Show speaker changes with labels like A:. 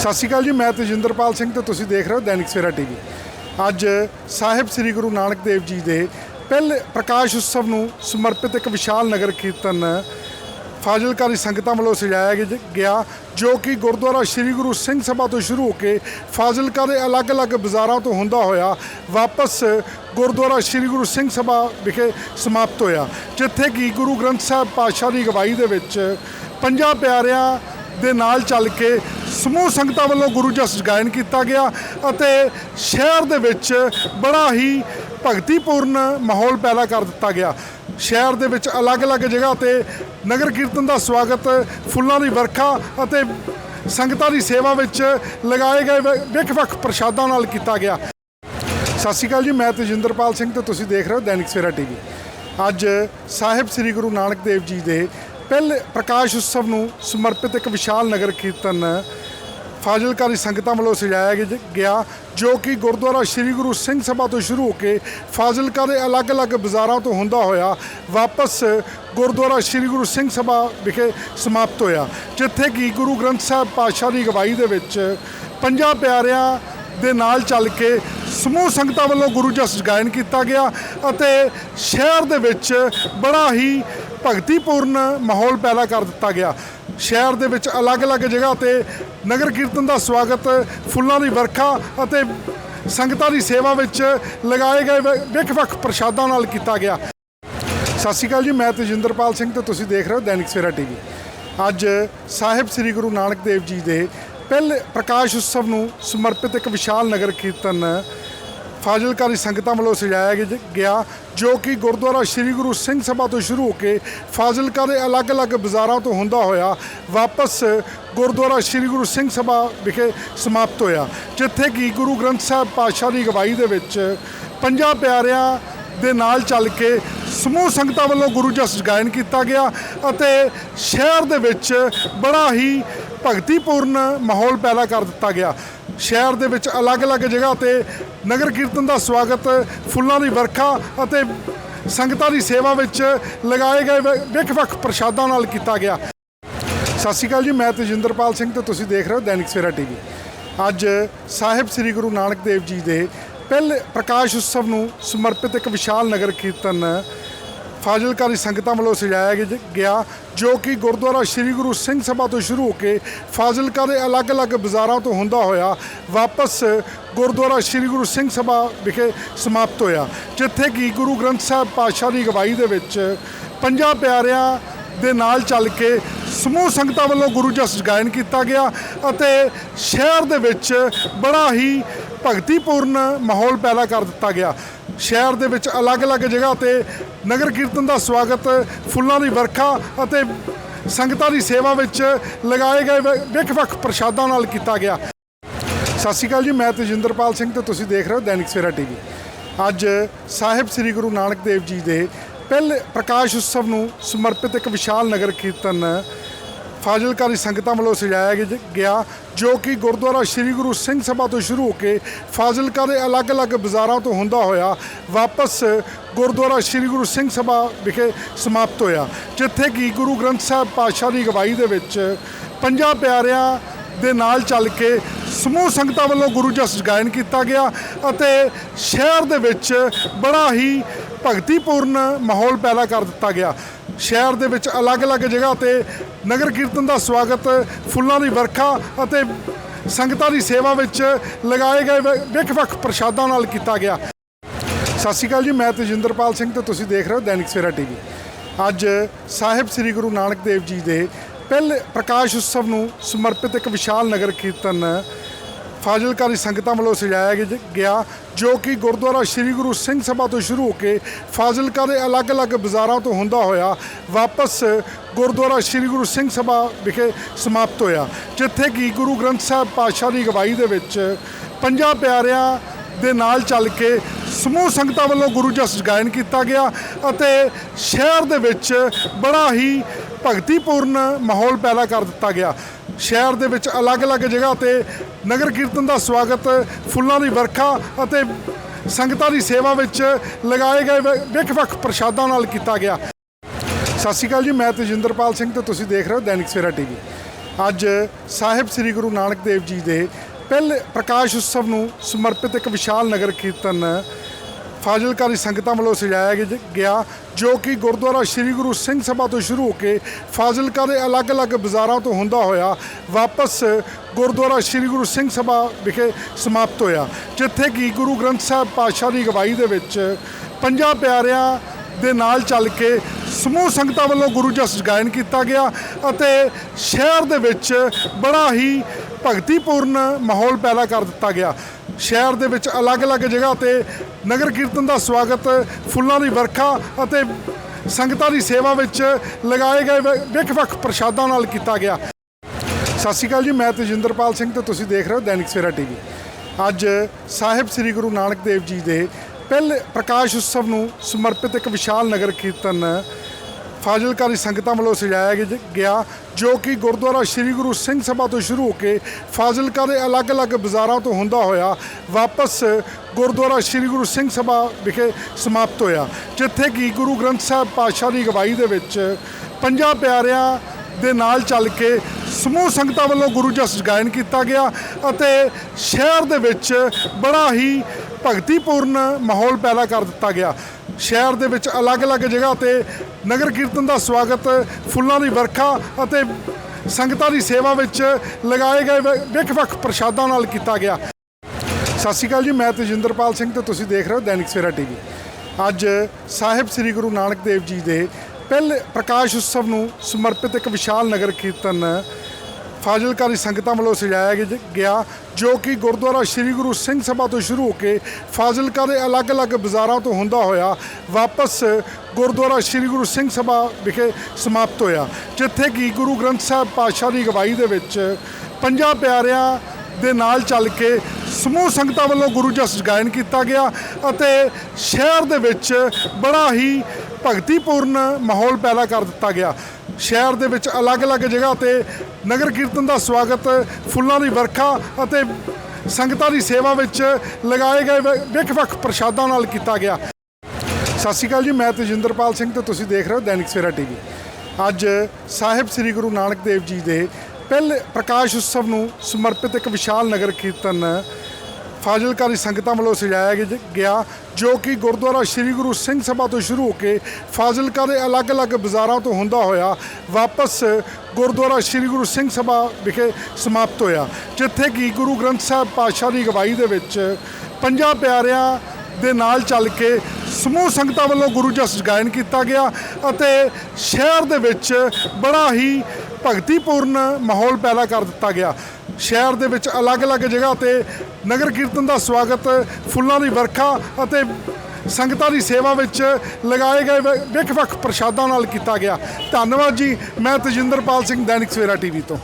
A: ਸਤਿ ਸ਼੍ਰੀ ਅਕਾਲ ਜੀ, ਮੈਂ ਤੇਜਿੰਦਰਪਾਲ ਸਿੰਘ ਤੇ ਤੁਸੀਂ ਦੇਖ ਰਹੇ ਹੋ ਦੈਨਿਕ ਸਵੇਰਾ ਟੀਵੀ। ਅੱਜ ਸਾਹਿਬ ਸ੍ਰੀ ਗੁਰੂ ਨਾਨਕ ਦੇਵ ਜੀ ਦੇ ਪਹਿਲੇ ਪ੍ਰਕਾਸ਼ ਉਤਸਵ ਨੂੰ ਸਮਰਪਿਤ ਇੱਕ ਵਿਸ਼ਾਲ ਨਗਰ ਕੀਰਤਨ ਫਾਜ਼ਿਲਕਾਰੀ ਸੰਗਤਾਂ ਵੱਲੋਂ ਸਜਾਇਆ ਗਿਆ- ਗਿਆ, ਜੋ ਕਿ ਗੁਰਦੁਆਰਾ ਸ੍ਰੀ ਗੁਰੂ ਸਿੰਘ ਸਭਾ ਤੋਂ ਸ਼ੁਰੂ ਹੋ ਕੇ ਫਾਜ਼ਿਲਕਾ ਦੇ ਅਲੱਗ-ਅਲੱਗ ਬਾਜ਼ਾਰਾਂ ਤੋਂ ਹੁੰਦਾ ਹੋਇਆ ਵਾਪਸ ਗੁਰਦੁਆਰਾ ਸ੍ਰੀ ਗੁਰੂ ਸਿੰਘ ਸਭਾ ਵਿਖੇ ਸਮਾਪਤ ਹੋਇਆ, ਜਿੱਥੇ ਕਿ ਗੁਰੂ ਗ੍ਰੰਥ ਸਾਹਿਬ ਪਾਤਸ਼ਾਹ ਦੀ ਅਗਵਾਈ ਦੇ ਵਿੱਚ ਪੰਜਾਂ ਪਿਆਰਿਆਂ ਦੇ ਨਾਲ ਚੱਲ ਕੇ ਸਮੂਹ ਸੰਗਤਾਂ ਵੱਲੋਂ ਗੁਰੂ ਜਸ ਗਾਇਨ ਕੀਤਾ ਗਿਆ ਅਤੇ ਸ਼ਹਿਰ ਦੇ ਵਿੱਚ ਬੜਾ ਹੀ ਭਗਤੀਪੂਰਨ ਮਾਹੌਲ ਪੈਦਾ ਕਰ ਦਿੱਤਾ ਗਿਆ। ਸ਼ਹਿਰ ਦੇ ਵਿੱਚ ਅਲੱਗ-ਅਲੱਗ ਜਗ੍ਹਾ ਤੇ ਨਗਰ ਕੀਰਤਨ ਦਾ ਸਵਾਗਤ, ਫੁੱਲਾਂ ਦੀ ਵਰਖਾ ਅਤੇ ਸੰਗਤਾਂ ਦੀ ਸੇਵਾ ਵਿੱਚ ਲਗਾਏ ਗਏ ਵੱਖ-ਵੱਖ ਪ੍ਰਸ਼ਾਦਾਂ ਨਾਲ ਕੀਤਾ ਗਿਆ। ਸਤਿ ਸ਼੍ਰੀ ਅਕਾਲ ਜੀ, ਮੈਂ ਤੇਜਿੰਦਰਪਾਲ ਸਿੰਘ ਤੇ ਤੁਸੀਂ ਦੇਖ ਰਹੇ ਹੋ ਦੈਨਿਕ ਸਵੇਰਾ ਟੀਵੀ। ਅੱਜ ਸਾਹਿਬ ਸ੍ਰੀ ਗੁਰੂ ਨਾਨਕ ਦੇਵ ਜੀ ਦੇ ਪਹਿਲੇ ਪ੍ਰਕਾਸ਼ ਉਤਸਵ ਨੂੰ ਸਮਰਪਿਤ ਇੱਕ ਵਿਸ਼ਾਲ ਨਗਰ ਕੀਰਤਨ ਫਾਜ਼ਿਲਕਾ ਦੀ ਸੰਗਤਾਂ ਵੱਲੋਂ ਸਜਾਇਆ ਗਿਆ- ਜੋ ਕਿ ਗੁਰਦੁਆਰਾ ਸ੍ਰੀ ਗੁਰੂ ਸਿੰਘ ਸਭਾ ਤੋਂ ਸ਼ੁਰੂ ਹੋ ਕੇ ਫਾਜ਼ਿਲਕਾ ਦੇ ਅਲੱਗ-ਅਲੱਗ ਬਾਜ਼ਾਰਾਂ ਤੋਂ ਹੁੰਦਾ ਹੋਇਆ ਵਾਪਸ ਗੁਰਦੁਆਰਾ ਸ੍ਰੀ ਗੁਰੂ ਸਿੰਘ ਸਭਾ ਵਿਖੇ ਸਮਾਪਤ ਹੋਇਆ, ਜਿੱਥੇ ਕਿ ਗੁਰੂ ਗ੍ਰੰਥ ਸਾਹਿਬ ਪਾਤਸ਼ਾਹ ਦੀ ਅਗਵਾਈ ਦੇ ਵਿੱਚ ਪੰਜਾਂ ਪਿਆਰਿਆਂ ਦੇ ਨਾਲ ਚੱਲ ਕੇ ਸਮੂਹ ਸੰਗਤਾਂ ਵੱਲੋਂ ਗੁਰੂ ਜਸ ਗਾਇਨ ਕੀਤਾ ਗਿਆ ਅਤੇ ਸ਼ਹਿਰ ਦੇ ਵਿੱਚ ਬੜਾ ਹੀ ਭਗਤੀਪੂਰਨ ਮਾਹੌਲ ਪੈਦਾ ਕਰ ਦਿੱਤਾ ਗਿਆ। ਸ਼ਹਿਰ ਦੇ ਵਿੱਚ ਅਲੱਗ-ਅਲੱਗ ਜਗ੍ਹਾ ਤੇ ਨਗਰ ਕੀਰਤਨ ਦਾ ਸਵਾਗਤ, ਫੁੱਲਾਂ ਦੀ ਵਰਖਾ ਅਤੇ ਸੰਗਤਾਂ ਦੀ ਸੇਵਾ ਵਿੱਚ ਲਗਾਏ ਗਏ ਵੱਖ-ਵੱਖ ਪ੍ਰਸ਼ਾਦਾਂ ਨਾਲ ਕੀਤਾ ਗਿਆ। ਸਤਿ ਸ਼੍ਰੀ ਅਕਾਲ ਜੀ, ਮੈਂ ਤੇਜਿੰਦਰਪਾਲ ਸਿੰਘ ਤੇ ਤੁਸੀਂ ਦੇਖ ਰਹੇ ਹੋ ਦੈਨਿਕ ਸਵੇਰਾ ਟੀਵੀ। ਅੱਜ ਸਾਹਿਬ ਸ੍ਰੀ ਗੁਰੂ ਨਾਨਕ ਦੇਵ ਜੀ ਦੇ ਪਹਿਲੇ ਪ੍ਰਕਾਸ਼ ਉਤਸਵ ਨੂੰ ਸਮਰਪਿਤ ਇੱਕ ਵਿਸ਼ਾਲ ਨਗਰ ਕੀਰਤਨ ਫਾਜ਼ਿਲਕਾ ਦੀ ਸੰਗਤਾਂ ਵੱਲੋਂ ਸਜਾਇਆ ਗਿਆ- ਗਿਆ, ਜੋ ਕਿ ਗੁਰਦੁਆਰਾ ਸ੍ਰੀ ਗੁਰੂ ਸਿੰਘ ਸਭਾ ਤੋਂ ਸ਼ੁਰੂ ਹੋ ਕੇ ਫਾਜ਼ਿਲਕਾ ਦੇ ਅਲੱਗ-ਅਲੱਗ ਬਾਜ਼ਾਰਾਂ ਤੋਂ ਹੁੰਦਾ ਹੋਇਆ ਵਾਪਸ ਗੁਰਦੁਆਰਾ ਸ੍ਰੀ ਗੁਰੂ ਸਿੰਘ ਸਭਾ ਵਿਖੇ ਸਮਾਪਤ ਹੋਇਆ, ਜਿੱਥੇ ਕਿ ਗੁਰੂ ਗ੍ਰੰਥ ਸਾਹਿਬ ਪਾਤਸ਼ਾਹ ਦੀ ਅਗਵਾਈ ਦੇ ਵਿੱਚ ਪੰਜਾਂ ਪਿਆਰਿਆਂ ਦੇ ਨਾਲ ਚੱਲ ਕੇ ਸਮੂਹ ਸੰਗਤਾਂ ਵੱਲੋਂ ਗੁਰੂ ਜਸ ਗਾਇਨ ਕੀਤਾ ਗਿਆ ਅਤੇ ਸ਼ਹਿਰ ਦੇ ਵਿੱਚ ਬੜਾ ਹੀ ਭਗਤੀਪੂਰਨ ਮਾਹੌਲ ਪੈਦਾ ਕਰ ਦਿੱਤਾ ਗਿਆ। ਸ਼ਹਿਰ ਦੇ ਵਿੱਚ ਅਲੱਗ-ਅਲੱਗ ਜਗ੍ਹਾ ਤੇ ਨਗਰ ਕੀਰਤਨ ਦਾ ਸਵਾਗਤ, ਫੁੱਲਾਂ ਦੀ ਵਰਖਾ ਅਤੇ ਸੰਗਤਾਂ ਦੀ ਸੇਵਾ ਵਿੱਚ ਲਗਾਏ ਗਏ ਵ- ਵੱਖ-ਵੱਖ ਪ੍ਰਸ਼ਾਦਾਂ ਨਾਲ ਕੀਤਾ ਗਿਆ। ਸਤਿ ਸ਼੍ਰੀ ਅਕਾਲ ਜੀ, ਮੈਂ ਤੇਜਿੰਦਰਪਾਲ ਸਿੰਘ ਤੇ ਤੁਸੀਂ ਦੇਖ ਰਹੇ ਹੋ ਦੈਨਿਕ ਸਵੇਰਾ ਟੀਵੀ। ਅੱਜ ਸਾਹਿਬ ਸ੍ਰੀ ਗੁਰੂ ਨਾਨਕ ਦੇਵ ਜੀ ਦੇ ਪਹਿਲੇ ਪ੍ਰਕਾਸ਼ ਉਤਸਵ ਨੂੰ ਸਮਰਪਿਤ ਇੱਕ ਵਿਸ਼ਾਲ ਨਗਰ ਕੀਰਤਨ ਫਾਜ਼ਿਲਕਾ ਦੀ ਸੰਗਤਾਂ ਵੱਲੋਂ ਸਜਾਇਆ ਗਿਆ- ਗਿਆ, ਜੋ ਕਿ ਗੁਰਦੁਆਰਾ ਸ੍ਰੀ ਗੁਰੂ ਸਿੰਘ ਸਭਾ ਤੋਂ ਸ਼ੁਰੂ ਹੋ ਕੇ ਫਾਜ਼ਿਲਕਾ ਦੇ ਅਲੱਗ-ਅਲੱਗ ਬਾਜ਼ਾਰਾਂ ਤੋਂ ਹੁੰਦਾ ਹੋਇਆ ਵਾਪਸ ਗੁਰਦੁਆਰਾ ਸ੍ਰੀ ਗੁਰੂ ਸਿੰਘ ਸਭਾ ਵਿਖੇ ਸਮਾਪਤ ਹੋਇਆ, ਜਿੱਥੇ ਕਿ ਗੁਰੂ ਗ੍ਰੰਥ ਸਾਹਿਬ ਪਾਤਸ਼ਾਹ ਦੀ ਅਗਵਾਈ ਦੇ ਵਿੱਚ ਪੰਜਾਂ ਪਿਆਰਿਆਂ ਦੇ ਨਾਲ ਚੱਲ ਕੇ ਸਮੂਹ ਸੰਗਤਾਂ ਵੱਲੋਂ ਗੁਰੂ ਜਸ ਗਾਇਨ ਕੀਤਾ ਗਿਆ ਅਤੇ ਸ਼ਹਿਰ ਦੇ ਵਿੱਚ ਬੜਾ ਹੀ ਭਗਤੀਪੂਰਨ ਮਾਹੌਲ ਪੈਦਾ ਕਰ ਦਿੱਤਾ ਗਿਆ। ਸ਼ਹਿਰ ਦੇ ਵਿੱਚ ਅਲੱਗ-ਅਲੱਗ ਜਗ੍ਹਾ ਤੇ ਨਗਰ ਕੀਰਤਨ ਦਾ ਸਵਾਗਤ, ਫੁੱਲਾਂ ਦੀ ਵਰਖਾ ਅਤੇ ਸੰਗਤਾਂ ਦੀ ਸੇਵਾ ਵਿੱਚ ਲਗਾਏ ਗਏ ਵ- ਵੱਖ-ਵੱਖ ਪ੍ਰਸ਼ਾਦਾਂ ਨਾਲ ਕੀਤਾ ਗਿਆ। ਸਤਿ ਸ਼੍ਰੀ ਅਕਾਲ ਜੀ, ਮੈਂ ਤੇਜਿੰਦਰਪਾਲ ਸਿੰਘ ਤੇ ਤੁਸੀਂ ਦੇਖ ਰਹੇ ਹੋ ਦੈਨਿਕ ਸਵੇਰਾ ਟੀਵੀ। ਅੱਜ ਸਾਹਿਬ ਸ੍ਰੀ ਗੁਰੂ ਨਾਨਕ ਦੇਵ ਜੀ ਦੇ ਪਹਿਲੇ ਪ੍ਰਕਾਸ਼ ਉਤਸਵ ਨੂੰ ਸਮਰਪਿਤ ਇੱਕ ਵਿਸ਼ਾਲ ਨਗਰ ਕੀਰਤਨ ਫਾਜ਼ਿਲਕਾ ਦੀ ਸੰਗਤਾਂ ਵੱਲੋਂ ਸਜਾਇਆ ਗਿਆ- ਗਿਆ, ਜੋ ਕਿ ਗੁਰਦੁਆਰਾ ਸ੍ਰੀ ਗੁਰੂ ਸਿੰਘ ਸਭਾ ਤੋਂ ਸ਼ੁਰੂ ਹੋ ਕੇ ਫਾਜ਼ਿਲਕਾ ਦੇ ਅਲੱਗ-ਅਲੱਗ ਬਾਜ਼ਾਰਾਂ ਤੋਂ ਹੁੰਦਾ ਹੋਇਆ ਵਾਪਸ ਗੁਰਦੁਆਰਾ ਸ੍ਰੀ ਗੁਰੂ ਸਿੰਘ ਸਭਾ ਵਿਖੇ ਸਮਾਪਤ ਹੋਇਆ, ਜਿੱਥੇ ਕਿ ਗੁਰੂ ਗ੍ਰੰਥ ਸਾਹਿਬ ਪਾਤਸ਼ਾਹ ਦੀ ਅਗਵਾਈ ਦੇ ਵਿੱਚ ਪੰਜਾਂ ਪਿਆਰਿਆਂ ਦੇ ਨਾਲ ਚੱਲ ਕੇ ਸਮੂਹ ਸੰਗਤਾਂ ਵੱਲੋਂ ਗੁਰੂ ਜਸ ਗਾਇਨ ਕੀਤਾ ਗਿਆ ਅਤੇ ਸ਼ਹਿਰ ਦੇ ਵਿੱਚ ਬੜਾ ਹੀ ਭਗਤੀਪੂਰਨ ਮਾਹੌਲ ਪੈਦਾ ਕਰ ਦਿੱਤਾ ਗਿਆ। ਸ਼ਹਿਰ ਦੇ ਵਿੱਚ ਅਲੱਗ-ਅਲੱਗ ਜਗ੍ਹਾ ਤੇ ਨਗਰ ਕੀਰਤਨ ਦਾ ਸਵਾਗਤ, ਫੁੱਲਾਂ ਦੀ ਵਰਖਾ ਅਤੇ ਸੰਗਤਾਂ ਦੀ ਸੇਵਾ ਵਿੱਚ ਲਗਾਏ ਗਏ ਵੱਖ-ਵੱਖ ਪ੍ਰਸ਼ਾਦਾਂ ਨਾਲ ਕੀਤਾ ਗਿਆ। ਸਤਿ ਸ਼੍ਰੀ ਅਕਾਲ ਜੀ, ਮੈਂ ਤੇਜਿੰਦਰਪਾਲ ਸਿੰਘ ਤੇ ਤੁਸੀਂ ਦੇਖ ਰਹੇ ਹੋ ਦੈਨਿਕ ਸਵੇਰਾ ਟੀਵੀ। ਅੱਜ ਸਾਹਿਬ ਸ੍ਰੀ ਗੁਰੂ ਨਾਨਕ ਦੇਵ ਜੀ ਦੇ ਪਹਿਲੇ ਪ੍ਰਕਾਸ਼ ਉਤਸਵ ਨੂੰ ਸਮਰਪਿਤ ਇੱਕ ਵਿਸ਼ਾਲ ਨਗਰ ਕੀਰਤਨ ਫਾਜ਼ਿਲਕਾ ਦੀ ਸੰਗਤਾਂ ਵੱਲੋਂ ਸਜਾਇਆ ਗਿਆ- ਗਿਆ, ਜੋ ਕਿ ਗੁਰਦੁਆਰਾ ਸ੍ਰੀ ਗੁਰੂ ਸਿੰਘ ਸਭਾ ਤੋਂ ਸ਼ੁਰੂ ਹੋ ਕੇ ਫਾਜ਼ਿਲਕਾ ਦੇ ਅਲੱਗ-ਅਲੱਗ ਬਾਜ਼ਾਰਾਂ ਤੋਂ ਹੁੰਦਾ ਹੋਇਆ ਵਾਪਸ ਗੁਰਦੁਆਰਾ ਸ੍ਰੀ ਗੁਰੂ ਸਿੰਘ ਸਭਾ ਵਿਖੇ ਸਮਾਪਤ ਹੋਇਆ, ਜਿੱਥੇ ਕਿ ਗੁਰੂ ਗ੍ਰੰਥ ਸਾਹਿਬ ਪਾਤਸ਼ਾਹ ਦੀ ਅਗਵਾਈ ਦੇ ਵਿੱਚ ਪੰਜਾਂ ਪਿਆਰਿਆਂ ਦੇ ਨਾਲ ਚੱਲ ਕੇ ਸਮੂਹ ਸੰਗਤਾਂ ਵੱਲੋਂ ਗੁਰੂ ਜਸ ਗਾਇਨ ਕੀਤਾ ਗਿਆ ਅਤੇ ਸ਼ਹਿਰ ਦੇ ਵਿੱਚ ਬੜਾ ਹੀ ਭਗਤੀਪੂਰਨ ਮਾਹੌਲ ਪੈਦਾ ਕਰ ਦਿੱਤਾ ਗਿਆ। ਸ਼ਹਿਰ ਦੇ ਵਿੱਚ ਅਲੱਗ-ਅਲੱਗ ਜਗ੍ਹਾ ਤੇ ਨਗਰ ਕੀਰਤਨ ਦਾ ਸਵਾਗਤ, ਫੁੱਲਾਂ ਦੀ ਵਰਖਾ ਅਤੇ ਸੰਗਤਾਂ ਦੀ ਸੇਵਾ ਵਿੱਚ ਲਗਾਏ ਗਏ ਵੱਖ-ਵੱਖ ਪ੍ਰਸ਼ਾਦਾਂ ਨਾਲ ਕੀਤਾ ਗਿਆ। ਸਤਿ ਸ਼੍ਰੀ ਅਕਾਲ ਜੀ, ਮੈਂ ਤੇਜਿੰਦਰਪਾਲ ਸਿੰਘ ਤੇ ਤੁਸੀਂ ਦੇਖ ਰਹੇ ਹੋ ਦੈਨਿਕ ਸਵੇਰਾ ਟੀਵੀ। ਅੱਜ ਸਾਹਿਬ ਸ੍ਰੀ ਗੁਰੂ ਨਾਨਕ ਦੇਵ ਜੀ ਦੇ ਪਹਿਲੇ ਪ੍ਰਕਾਸ਼ ਉਤਸਵ ਨੂੰ ਸਮਰਪਿਤ ਇੱਕ ਵਿਸ਼ਾਲ ਨਗਰ ਕੀਰਤਨ ਫਾਜ਼ਿਲਕਾ ਦੀ ਸੰਗਤਾਂ ਵੱਲੋਂ ਸਜਾਇਆ ਗਿਆ- ਗਿਆ, ਜੋ ਕਿ ਗੁਰਦੁਆਰਾ ਸ੍ਰੀ ਗੁਰੂ ਸਿੰਘ ਸਭਾ ਤੋਂ ਸ਼ੁਰੂ ਹੋ ਕੇ ਫਾਜ਼ਿਲਕਾ ਦੇ ਅਲੱਗ-ਅਲੱਗ ਬਾਜ਼ਾਰਾਂ ਤੋਂ ਹੁੰਦਾ ਹੋਇਆ ਵਾਪਸ ਗੁਰਦੁਆਰਾ ਸ੍ਰੀ ਗੁਰੂ ਸਿੰਘ ਸਭਾ ਵਿਖੇ ਸਮਾਪਤ ਹੋਇਆ, ਜਿੱਥੇ ਕਿ ਗੁਰੂ ਗ੍ਰੰਥ ਸਾਹਿਬ ਪਾਤਸ਼ਾਹ ਦੀ ਅਗਵਾਈ ਦੇ ਵਿੱਚ ਪੰਜਾਂ ਪਿਆਰਿਆਂ ਦੇ ਨਾਲ ਚੱਲ ਕੇ ਸਮੂਹ ਸੰਗਤਾਂ ਵੱਲੋਂ ਗੁਰੂ ਜਸ ਗਾਇਨ ਕੀਤਾ ਗਿਆ ਅਤੇ ਸ਼ਹਿਰ ਦੇ ਵਿੱਚ ਬੜਾ ਹੀ ਭਗਤੀਪੂਰਨ ਮਾਹੌਲ ਪੈਦਾ ਕਰ ਦਿੱਤਾ ਗਿਆ। ਸ਼ਹਿਰ ਦੇ ਵਿੱਚ ਅਲੱਗ-ਅਲੱਗ ਜਗ੍ਹਾ ਤੇ ਨਗਰ ਕੀਰਤਨ ਦਾ ਸਵਾਗਤ, ਫੁੱਲਾਂ ਦੀ ਵਰਖਾ ਅਤੇ ਸੰਗਤਾਂ ਦੀ ਸੇਵਾ ਵਿੱਚ ਲਗਾਏ ਗਏ ਵ- ਵੱਖ-ਵੱਖ ਪ੍ਰਸ਼ਾਦਾਂ ਨਾਲ ਕੀਤਾ ਗਿਆ। ਸਤਿ ਸ਼੍ਰੀ ਅਕਾਲ ਜੀ, ਮੈਂ ਤੇਜਿੰਦਰਪਾਲ ਸਿੰਘ ਤੇ ਤੁਸੀਂ ਦੇਖ ਰਹੇ ਹੋ ਦੈਨਿਕ ਸਵੇਰਾ ਟੀਵੀ। ਅੱਜ ਸਾਹਿਬ ਸ੍ਰੀ ਗੁਰੂ ਨਾਨਕ ਦੇਵ ਜੀ ਦੇ ਪਹਿਲੇ ਪ੍ਰਕਾਸ਼ ਉਤਸਵ ਨੂੰ ਸਮਰਪਿਤ ਇੱਕ ਵਿਸ਼ਾਲ ਨਗਰ ਕੀਰਤਨ ਫਾਜ਼ਿਲਕਾ ਦੀ ਸੰਗਤਾਂ ਵੱਲੋਂ ਸਜਾਇਆ ਗਿਆ- ਗਿਆ, ਜੋ ਕਿ ਗੁਰਦੁਆਰਾ ਸ੍ਰੀ ਗੁਰੂ ਸਿੰਘ ਸਭਾ ਤੋਂ ਸ਼ੁਰੂ ਹੋ ਕੇ ਫਾਜ਼ਿਲਕਾ ਦੇ ਅਲੱਗ-ਅਲੱਗ ਬਾਜ਼ਾਰਾਂ ਤੋਂ ਹੁੰਦਾ ਹੋਇਆ ਵਾਪਸ ਗੁਰਦੁਆਰਾ ਸ੍ਰੀ ਗੁਰੂ ਸਿੰਘ ਸਭਾ ਵਿਖੇ ਸਮਾਪਤ ਹੋਇਆ, ਜਿੱਥੇ ਕਿ ਗੁਰੂ ਗ੍ਰੰਥ ਸਾਹਿਬ ਪਾਤਸ਼ਾਹ ਦੀ ਅਗਵਾਈ ਦੇ ਵਿੱਚ ਪੰਜਾਂ ਪਿਆਰਿਆਂ ਦੇ ਨਾਲ ਚੱਲ ਕੇ ਸਮੂਹ ਸੰਗਤਾਂ ਵੱਲੋਂ ਗੁਰੂ ਜਸ ਗਾਇਨ ਕੀਤਾ ਗਿਆ ਅਤੇ ਸ਼ਹਿਰ ਦੇ ਵਿੱਚ ਬੜਾ ਹੀ ਭਗਤੀਪੂਰਨ ਮਾਹੌਲ ਪੈਦਾ ਕਰ ਦਿੱਤਾ ਗਿਆ। ਸ਼ਹਿਰ ਦੇ ਵਿੱਚ ਅਲੱਗ-ਅਲੱਗ ਜਗ੍ਹਾ ਤੇ ਨਗਰ ਕੀਰਤਨ ਦਾ ਸਵਾਗਤ, ਫੁੱਲਾਂ ਦੀ ਵਰਖਾ ਅਤੇ ਸੰਗਤਾਂ ਦੀ ਸੇਵਾ ਵਿੱਚ ਲਗਾਏ ਗਏ ਵ- ਵੱਖ-ਵੱਖ ਪ੍ਰਸ਼ਾਦਾਂ ਨਾਲ ਕੀਤਾ ਗਿਆ। ਸਤਿ ਸ਼੍ਰੀ ਅਕਾਲ ਜੀ, ਮੈਂ ਤੇਜਿੰਦਰਪਾਲ ਸਿੰਘ ਤੇ ਤੁਸੀਂ ਦੇਖ ਰਹੇ ਹੋ ਦੈਨਿਕ ਸਵੇਰਾ ਟੀਵੀ। ਅੱਜ ਸਾਹਿਬ ਸ੍ਰੀ ਗੁਰੂ ਨਾਨਕ ਦੇਵ ਜੀ ਦੇ ਪਹਿਲੇ ਪ੍ਰਕਾਸ਼ ਉਤਸਵ ਨੂੰ ਸਮਰਪਿਤ ਇੱਕ ਵਿਸ਼ਾਲ ਨਗਰ ਕੀਰਤਨ ਫਾਜ਼ਿਲਕਾ ਦੀ ਸੰਗਤਾਂ ਵੱਲੋਂ ਸਜਾਇਆ ਗਿਆ- ਗਿਆ, ਜੋ ਕਿ ਗੁਰਦੁਆਰਾ ਸ੍ਰੀ ਗੁਰੂ ਸਿੰਘ ਸਭਾ ਤੋਂ ਸ਼ੁਰੂ ਹੋ ਕੇ ਫਾਜ਼ਿਲਕਾ ਦੇ ਅਲੱਗ-ਅਲੱਗ ਬਾਜ਼ਾਰਾਂ ਤੋਂ ਹੁੰਦਾ ਹੋਇਆ ਵਾਪਸ ਗੁਰਦੁਆਰਾ ਸ੍ਰੀ ਗੁਰੂ ਸਿੰਘ ਸਭਾ ਵਿਖੇ ਸਮਾਪਤ ਹੋਇਆ, ਜਿੱਥੇ ਕਿ ਗੁਰੂ ਗ੍ਰੰਥ ਸਾਹਿਬ ਪਾਤਸ਼ਾਹ ਦੀ ਅਗਵਾਈ ਦੇ ਵਿੱਚ ਪੰਜਾਂ ਪਿਆਰਿਆਂ ਦੇ ਨਾਲ ਚੱਲ ਕੇ ਸਮੂਹ ਸੰਗਤਾਂ ਵੱਲੋਂ ਗੁਰੂ ਜਸ ਗਾਇਨ ਕੀਤਾ ਗਿਆ ਅਤੇ ਸ਼ਹਿਰ ਦੇ ਵਿੱਚ ਬੜਾ ਹੀ ਭਗਤੀਪੂਰਨ ਮਾਹੌਲ ਪੈਦਾ ਕਰ ਦਿੱਤਾ ਗਿਆ। ਸ਼ਹਿਰ ਦੇ ਵਿੱਚ ਅਲੱਗ-ਅਲੱਗ ਜਗ੍ਹਾ ਤੇ ਨਗਰ ਕੀਰਤਨ ਦਾ ਸਵਾਗਤ, ਫੁੱਲਾਂ ਦੀ ਵਰਖਾ ਅਤੇ ਸੰਗਤਾਂ ਦੀ ਸੇਵਾ ਵਿੱਚ ਲਗਾਏ ਗਏ ਵੱਖ-ਵੱਖ ਪ੍ਰਸ਼ਾਦਾਂ ਨਾਲ ਕੀਤਾ ਗਿਆ। ਸਤਿ ਸ਼੍ਰੀ ਅਕਾਲ ਜੀ, ਮੈਂ ਤੇਜਿੰਦਰਪਾਲ ਸਿੰਘ ਤੇ ਤੁਸੀਂ ਦੇਖ ਰਹੇ ਹੋ ਦੈਨਿਕ ਸਵੇਰਾ ਟੀਵੀ। ਅੱਜ ਸਾਹਿਬ ਸ੍ਰੀ ਗੁਰੂ ਨਾਨਕ ਦੇਵ ਜੀ ਦੇ ਪਹਿਲੇ ਪ੍ਰਕਾਸ਼ ਉਤਸਵ ਨੂੰ ਸਮਰਪਿਤ ਇੱਕ ਵਿਸ਼ਾਲ ਨਗਰ ਕੀਰਤਨ ਫਾਜ਼ਿਲਕਾ ਦੀ ਸੰਗਤਾਂ ਵੱਲੋਂ ਸਜਾਇਆ ਗਿਆ- ਗਿਆ, ਜੋ ਕਿ ਗੁਰਦੁਆਰਾ ਸ੍ਰੀ ਗੁਰੂ ਸਿੰਘ ਸਭਾ ਤੋਂ ਸ਼ੁਰੂ ਹੋ ਕੇ ਫਾਜ਼ਿਲਕਾ ਦੇ ਅਲੱਗ-ਅਲੱਗ ਬਾਜ਼ਾਰਾਂ ਤੋਂ ਹੁੰਦਾ ਹੋਇਆ ਵਾਪਸ ਗੁਰਦੁਆਰਾ ਸ੍ਰੀ ਗੁਰੂ ਸਿੰਘ ਸਭਾ ਵਿਖੇ ਸਮਾਪਤ ਹੋਇਆ, ਜਿੱਥੇ ਕਿ ਗੁਰੂ ਗ੍ਰੰਥ ਸਾਹਿਬ ਪਾਤਸ਼ਾਹ ਦੀ ਅਗਵਾਈ ਦੇ ਵਿੱਚ ਪੰਜਾਂ ਪਿਆਰਿਆਂ ਦੇ ਨਾਲ ਚੱਲ ਕੇ ਸਮੂਹ ਸੰਗਤਾਂ ਵੱਲੋਂ ਗੁਰੂ ਜਸ ਗਾਇਨ ਕੀਤਾ ਗਿਆ ਅਤੇ ਸ਼ਹਿਰ ਦੇ ਵਿੱਚ ਬੜਾ ਹੀ ਭਗਤੀਪੂਰਨ ਮਾਹੌਲ ਪੈਦਾ ਕਰ ਦਿੱਤਾ ਗਿਆ। ਸ਼ਹਿਰ ਦੇ ਵਿੱਚ ਅਲੱਗ-ਅਲੱਗ ਜਗ੍ਹਾ ਤੇ ਨਗਰ ਕੀਰਤਨ ਦਾ ਸਵਾਗਤ, ਫੁੱਲਾਂ ਦੀ ਵਰਖਾ ਅਤੇ ਸੰਗਤਾਂ ਦੀ ਸੇਵਾ ਵਿੱਚ ਲਗਾਏ ਗਏ ਵੱਖ-ਵੱਖ ਪ੍ਰਸ਼ਾਦਾਂ ਨਾਲ ਕੀਤਾ ਗਿਆ। ਧੰਨਵਾਦ ਜੀ, ਮੈਂ ਤਜਿੰਦਰਪਾਲ ਸਿੰਘ, ਦੈਨਿਕ ਸਵੇਰਾ ਟੀਵੀ ਤੋਂ।